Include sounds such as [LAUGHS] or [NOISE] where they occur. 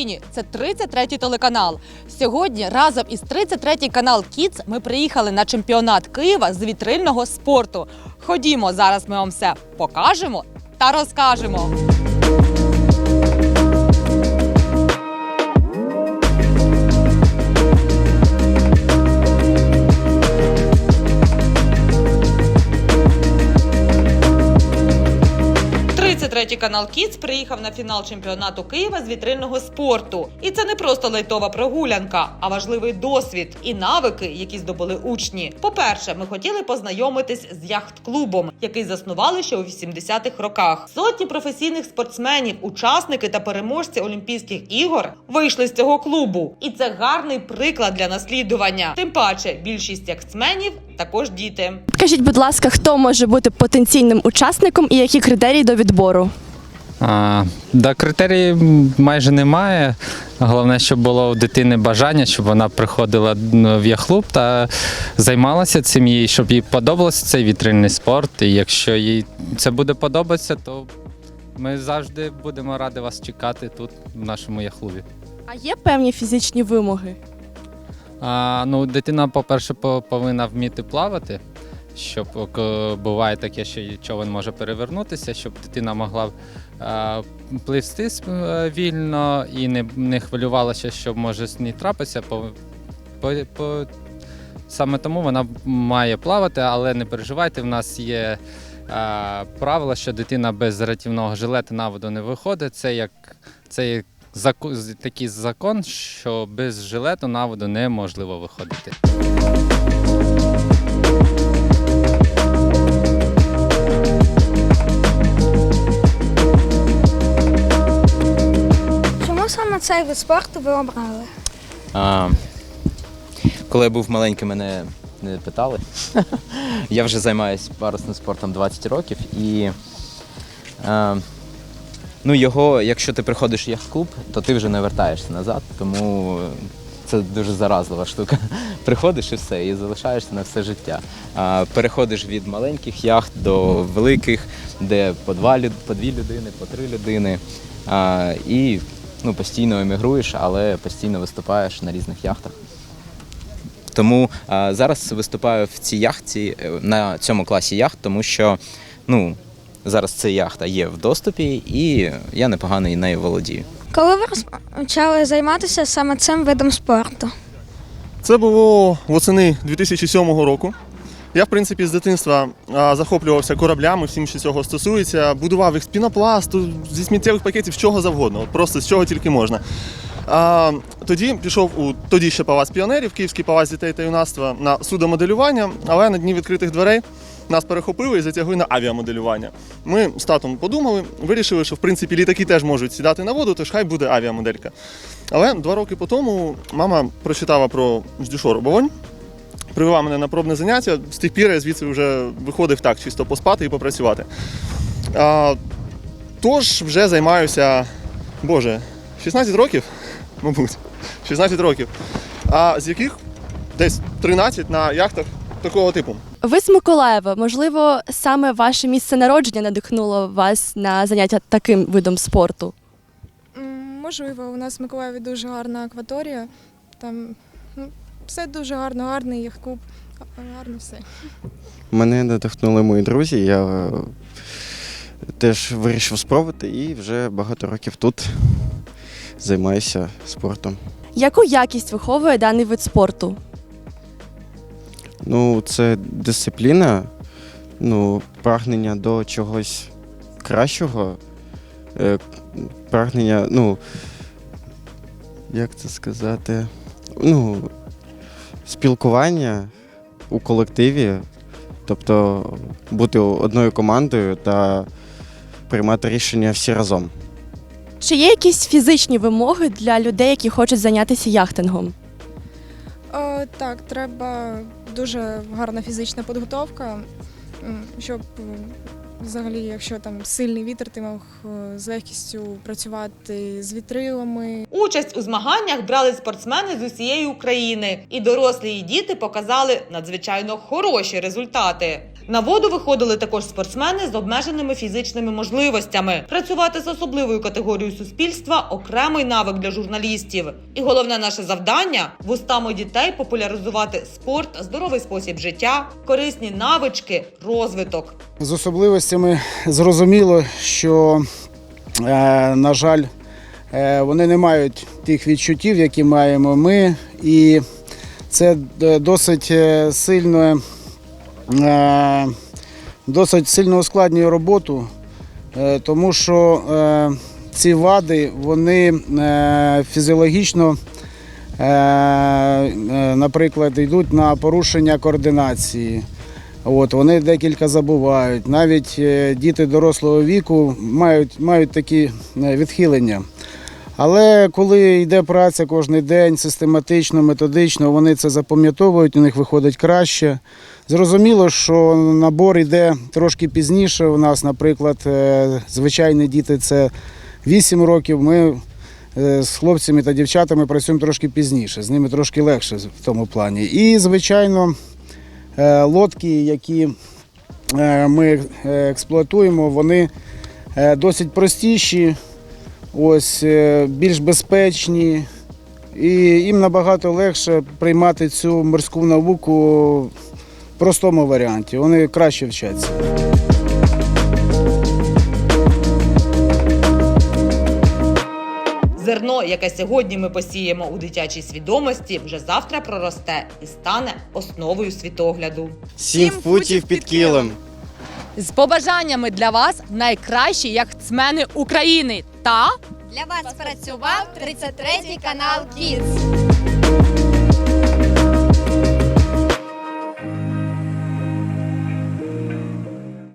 Україні. Це 33-й телеканал. Сьогодні разом із 33-й канал Кіц ми приїхали на чемпіонат Києва з вітрильного спорту. Ходімо, зараз ми вам все покажемо та розкажемо. Тридцять канал Кіц приїхав на фінал чемпіонату Києва з вітрильного спорту. І це не просто лайтова прогулянка, а важливий досвід і навики, які здобули учні. По-перше, ми хотіли познайомитись з яхт-клубом, який заснували ще у 80-х роках. Сотні професійних спортсменів, учасники та переможці Олімпійських ігор вийшли з цього клубу. І це гарний приклад для наслідування. Тим паче, більшість яхтсменів також діти. Скажіть, будь ласка, хто може бути потенційним учасником і які критерії до відбору? А, да, критерії майже немає. Головне, щоб було у дитини бажання, щоб вона приходила ну, в яхлуб та займалася цим їй, щоб їй подобався цей вітрильний спорт. І якщо їй це буде подобатися, то ми завжди будемо раді вас чекати тут, в нашому яхлубі. А є певні фізичні вимоги? А, ну, дитина, по-перше, по- повинна вміти плавати, щоб буває таке, що човен може перевернутися, щоб дитина могла а, пливсти с- е, вільно і не, не хвилювалася, що може з ній трапитися. По, по, по, саме тому вона має плавати, але не переживайте, в нас є правило, що дитина без рятівного жилета на воду не виходить. Це як це як зако- з- такий закон, що без жилету на воду неможливо виходити. Вид спорту ви обрали? А, коли я був маленький, мене не питали. [LAUGHS] я вже займаюся парусним спортом 20 років і а, ну, його, якщо ти приходиш в яхт-клуб, то ти вже не вертаєшся назад, тому це дуже заразлива штука. [LAUGHS] Приходиш і все, і залишаєшся на все життя. А, переходиш від маленьких яхт до великих, де по, два, по дві людини, по три людини. А, і ну, постійно емігруєш, але постійно виступаєш на різних яхтах. Тому а, зараз виступаю в цій яхті е, на цьому класі яхт, тому що ну, зараз ця яхта є в доступі, і я непогано і нею володію. Коли ви почали займатися саме цим видом спорту? Це було восени 2007 року. Я, в принципі, з дитинства захоплювався кораблями, всім, що цього стосується, будував їх з пінопласту, зі сміттєвих пакетів, з чого завгодно, просто з чого тільки можна. А, тоді пішов у тоді ще палац піонерів, Київський палац дітей та юнацтва на судомоделювання, але на дні відкритих дверей нас перехопили і затягли на авіамоделювання. Ми з татом подумали, вирішили, що в принципі літаки теж можуть сідати на воду, тож хай буде авіамоделька. Але два роки по тому мама прочитала про Ждюшор Оболонь, привела мене на пробне заняття. З тих пір я звідси вже виходив так, чисто поспати і попрацювати. А, тож вже займаюся, боже, 16 років, мабуть, 16 років. А з яких десь 13 на яхтах такого типу. Ви з Миколаєва. Можливо, саме ваше місце народження надихнуло вас на заняття таким видом спорту? Можливо, у нас в Миколаєві дуже гарна акваторія. Там ну, все дуже гарно, гарний яхт-клуб, гарно все. Мене надихнули мої друзі. Я е, теж вирішив спробувати і вже багато років тут займаюся спортом. Яку якість виховує даний вид спорту? Ну, це дисципліна, ну, прагнення до чогось кращого, е, прагнення, ну, як це сказати, ну, спілкування у колективі, тобто бути одною командою та приймати рішення всі разом. Чи є якісь фізичні вимоги для людей, які хочуть зайнятися яхтингом? Е, так, треба дуже гарна фізична підготовка, м, щоб е, взагалі, якщо там сильний вітер, ти мог е, з легкістю працювати з вітрилами. Участь у змаганнях брали спортсмени з усієї України, і дорослі і діти показали надзвичайно хороші результати. На воду виходили також спортсмени з обмеженими фізичними можливостями. Працювати з особливою категорією суспільства окремий навик для журналістів. І головне наше завдання вустами дітей популяризувати спорт, здоровий спосіб життя, корисні навички, розвиток. З особливостями зрозуміло, що, е, на жаль, вони не мають тих відчуттів, які маємо ми, і це е, досить е, сильно, е, досить сильно ускладнює роботу, е, тому що е, ці вади вони е, фізіологічно. е, е, Наприклад, йдуть на порушення координації, От, вони декілька забувають. Навіть е, діти дорослого віку мають, мають такі е, відхилення. Але коли йде праця кожен день, систематично, методично, вони це запам'ятовують, у них виходить краще. Зрозуміло, що набор йде трошки пізніше. У нас, наприклад, е, звичайні діти це 8 років. Ми е, з хлопцями та дівчатами працюємо трошки пізніше, з ними трошки легше в тому плані. І, звичайно, Е, лодки, які ми експлуатуємо, вони досить простіші, ось, е, більш безпечні, і їм набагато легше приймати цю морську науку в простому варіанті. Вони краще вчаться. Зерно, яке сьогодні ми посіємо у дитячій свідомості, вже завтра проросте і стане основою світогляду. Сім футів під кілем. З побажаннями для вас найкращі яхтсмени України та Для вас працював 33 канал Kids.